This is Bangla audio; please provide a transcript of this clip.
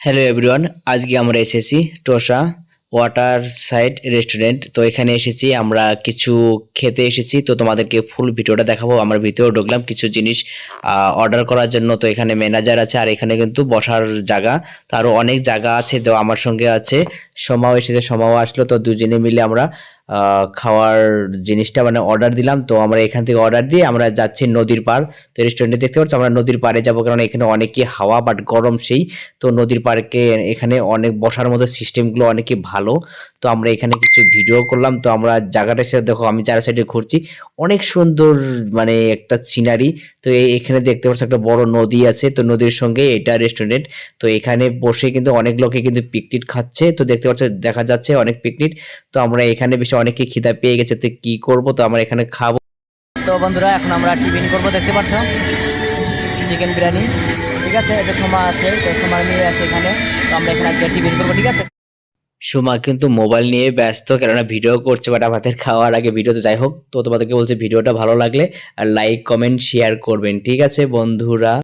হ্যালো এভরিওয়ান আজকে আমরা এসেছি টোসা ওয়াটার সাইড রেস্টুরেন্ট তো এখানে এসেছি, আমরা কিছু খেতে এসেছি। তো তোমাদেরকে ফুল ভিডিওটা দেখাবো। আমরা ভিতরে ঢুকলাম, কিছু জিনিস অর্ডার করার জন্য। তো এখানে ম্যানেজার আছে, আর এখানে কিন্তু বসার জায়গা। তো আরও অনেক জায়গা আছে, তো আমার সঙ্গে আছে। সোমাও এসেছে, সোমাও আসলো। তো দুজনে মিলে আমরা খাওয়ার জিনিসটা মানে অর্ডার দিলাম, তো আমরা এখান থেকে অর্ডার দিয়ে আমরা যাচ্ছি নদীর পার তো রেস্টুরেন্টে দেখতে পাচ্ছি, আমরা নদীর পাড়ে যাব কারণ এখানে অনেকই হাওয়া বাট গরম সেই। তো নদীর পার্কে এখানে অনেক বসার মতো সিস্টেমগুলো অনেকই ভালো। তো আমরা এখানে কিছু ভিডিও করলাম। তো আমরা জায়গাটা সে দেখো, আমি চার সাইডে ঘুরছি। অনেক সুন্দর মানে একটা সিনারি তো এখানে দেখতে পাচ্ছ একটা বড় নদী আছে। তো নদীর সঙ্গে এটা রেস্টুরেন্ট তো এখানে বসে কিন্তু অনেক লোকে কিন্তু পিকনিক খাচ্ছে। তো দেখতে পাচ্ছ, দেখা যাচ্ছে অনেক পিকনিক তো আমরা এখানে বেশি অনেকে খিদা পেয়ে গেছে। তো কি করব? তো আমরা এখানে খাব। তো বন্ধুরা, এখন আমরা টিফিন করব, দেখতে পাচ্ছ? চিকেন বিরিয়ানি। ঠিক আছে, এটা সময় আছে, তো সময় নিয়ে আছে এখানে। তো আমরা এখানে আজকে টিফিন করব, ঠিক আছে? সুমা কিন্তু মোবাইল নিয়ে ব্যস্ত কেননা ভিডিও করছে বাট আমাদের খাওয়ার আগে ভিডিওতে যাই হোক। তো তোমাদেরকে বলছে ভিডিওটা ভালো লাগলে আর লাইক কমেন্ট শেয়ার করবেন, ঠিক আছে বন্ধুরা?